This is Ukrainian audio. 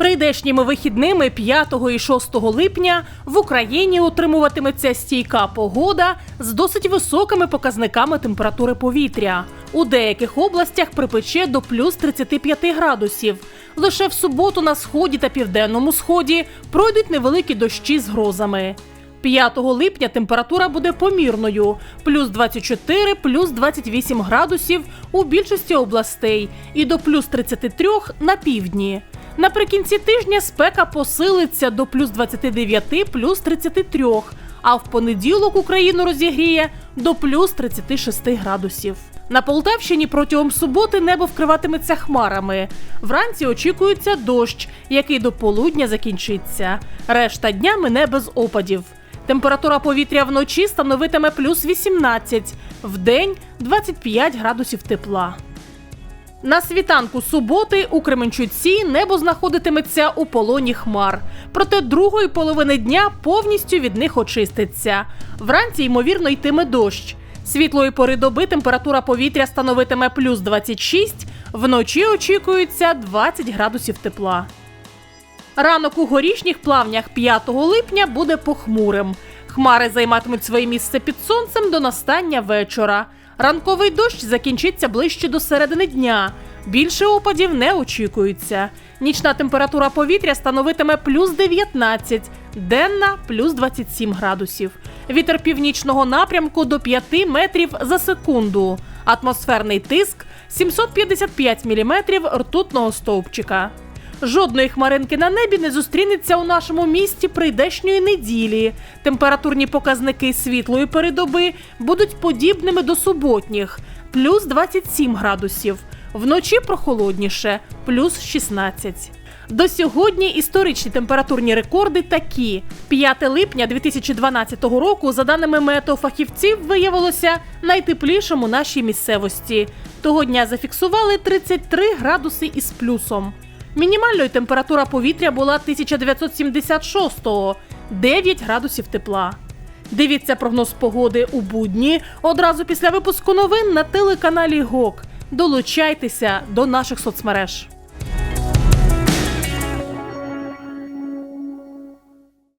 прийдешніми вихідними 5 і 6 липня в Україні утримуватиметься стійка погода з досить високими показниками температури повітря. У деяких областях припече до плюс 35 градусів. Лише в суботу на сході та південному сході пройдуть невеликі дощі з грозами. 5 липня температура буде помірною плюс 24, плюс 28 градусів у більшості областей і до плюс 33 на півдні. Наприкінці тижня спека посилиться до плюс 29, плюс 33, а в понеділок Україну розігріє до плюс 36 градусів. На Полтавщині протягом суботи небо вкриватиметься хмарами. Вранці очікується дощ, який до полудня закінчиться. Решта дня мине без опадів. Температура повітря вночі становитиме плюс 18, вдень 25 градусів тепла. На світанку суботи у Кременчуці небо знаходитиметься у полоні хмар. Проте другої половини дня повністю від них очиститься. Вранці, ймовірно, йтиме дощ. Світлої пори доби температура повітря становитиме плюс 26, вночі очікується 20 градусів тепла. Ранок у горішніх плавнях 5 липня буде похмурим. Хмари займатимуть своє місце під сонцем до настання вечора. Ранковий дощ закінчиться ближче до середини дня. Більше опадів не очікується. Нічна температура повітря становитиме плюс 19, денна плюс 27 градусів. Вітер північного напрямку до 5 метрів за секунду. Атмосферний тиск 755 міліметрів ртутного стовпчика. Жодної хмаринки на небі не зустрінеться у нашому місті прийдешньої неділі. Температурні показники світлої передоби будуть подібними до суботніх плюс 27 градусів. Вночі прохолодніше плюс 16. До сьогодні історичні температурні рекорди такі: 5 липня 2012 року, за даними метеофахівців, виявилося найтеплішим у нашій місцевості. Того дня зафіксували 33 градуси із плюсом. Мінімальною температура повітря була 1976-го – 9 градусів тепла. Дивіться прогноз погоди у будні одразу після випуску новин на телеканалі ГОК. Долучайтеся до наших соцмереж.